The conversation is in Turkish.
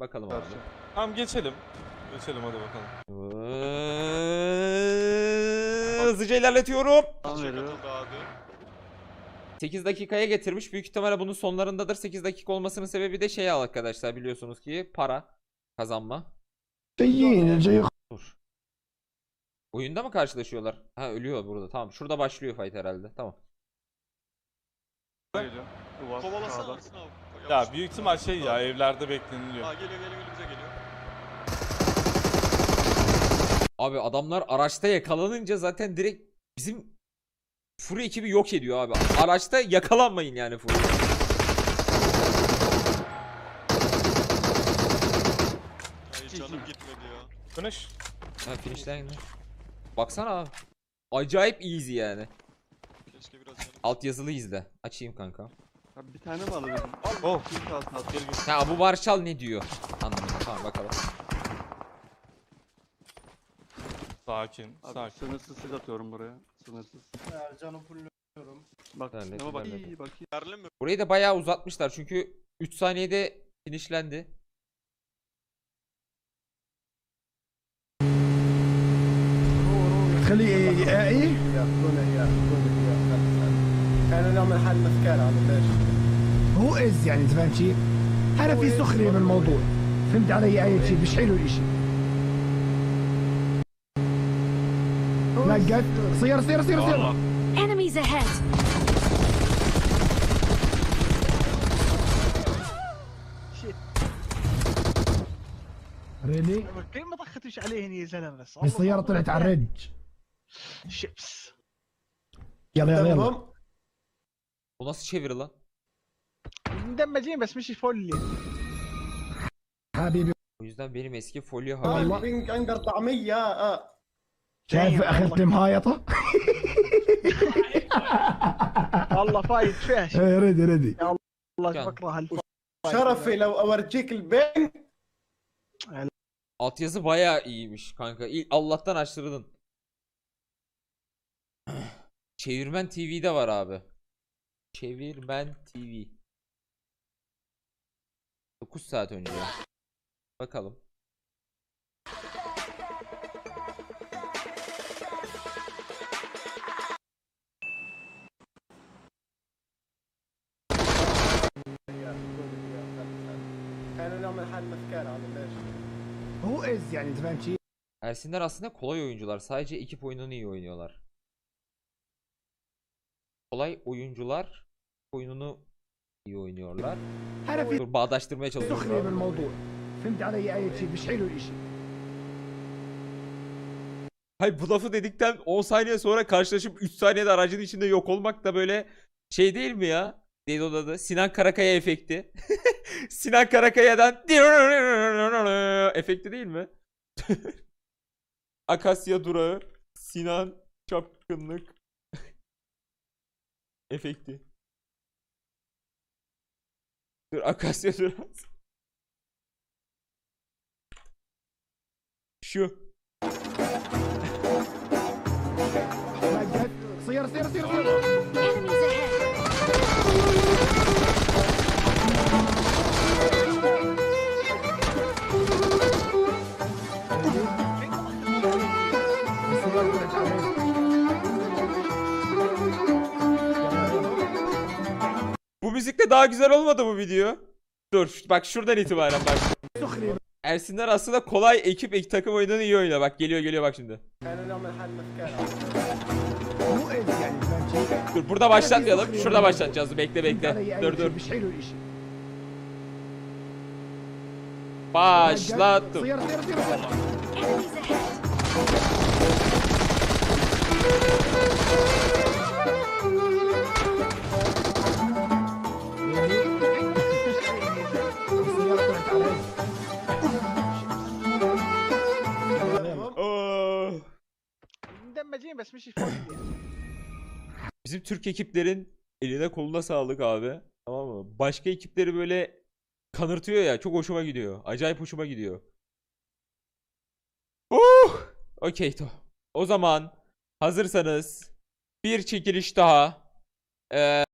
Bakalım abi. Tamam geçelim. Geçelim hadi bakalım. Hızlıca ilerletiyorum. Veriyor. 8 dakikaya getirmiş. Büyük ihtimalle bunun sonlarındadır. 8 dakika olmasının sebebi de şey al arkadaşlar biliyorsunuz ki para kazanma. Dur. Oyunda mı karşılaşıyorlar? Ha ölüyor burada. Tamam. Şurada başlıyor fight herhalde. Tamam. Kovalasana ya büyük ihtimal şey ya evlerde bekleniliyor. Ha geliyor geliyor bize geliyor. Abi adamlar araçta yakalanınca zaten direkt bizim Fury ekibi yok ediyor abi. Araçta yakalanmayın yani Fury. Ay canım gitmedi ya. Finish. Ha finish'ten gidiyor. Baksana abi. Acayip easy yani. Keşke biraz. Alt yazılı izle. Açayım kanka. Abi bir tane mi alabilirim? Oh. Bir tane at. Gel gel. Ha bu Barçal ne diyor? Anladım. Tamam bakalım. Sakin. Abi Sakin. sınırsız siz atıyorum buraya. Sınırsız. Ercan'ı fulluyorum. Bak Derlet, ne bak derlet. iyi bak iyi. Yerli mi? Burayı da bayağı uzatmışlar çünkü 3 saniyede finishlendi. خليه ايه هو إز يعني أنت فاهم شيء؟ هذا في سخرية بالموضوع. فهمت علي أي شيء مش حلو الإشي. نقت صير صير صير صير. Enemies ahead! ريلي كيف ما ضختش عليهن يا زلمة؟ بس السيارة طلعت على الرج. شيبس. يلا يلا يلا. تمام Bu nasıl çeviri lan? مدمجين بس مش فل حبيبي O yüzden benim eski folyo آه، haberim. البينج عنده طعمية اه شايف اخذت مهايطة؟ والله فايت فيها شيء ايه ريدي ريدي والله كان. بكره الفايت شرفي لو اورجيك البينج Altyazı bayağı iyiymiş kanka. İyi, Allah'tan açtırdın. Çevirmen TV'de var abi. Çevirmen TV. 9 saat önce. Bakalım. Who is yani tefem ki? Ersinler aslında kolay oyuncular. Sadece ekip oyununu iyi oynuyorlar. Kolay oyuncular oyununu iyi oynuyorlar. Dur bağdaştırmaya çalışıyorum. Hay bu lafı dedikten 10 saniye sonra karşılaşıp 3 saniyede aracın içinde yok olmak da böyle şey değil mi ya? Neydi o da? Sinan Karakaya efekti. Sinan Karakaya'dan efekti değil mi? Akasya durağı Sinan çapkınlık efekti. Dur akasya biraz. Şu. Sıyır sıyır sıyır sıyır. Thank you. müzikle daha güzel olmadı bu video. Dur bak şuradan itibaren bak. Ersinler aslında kolay ekip ek takım oyununu iyi oynuyor. Bak geliyor geliyor bak şimdi. Dur burada başlatmayalım. Şurada başlatacağız. Bekle bekle. Dur dur. Başlattım. saçma. Bizim Türk ekiplerin eline koluna sağlık abi. Tamam mı? Başka ekipleri böyle kanırtıyor ya. Çok hoşuma gidiyor. Acayip hoşuma gidiyor. Uh! Okey to. O zaman hazırsanız bir çekiliş daha. Ee,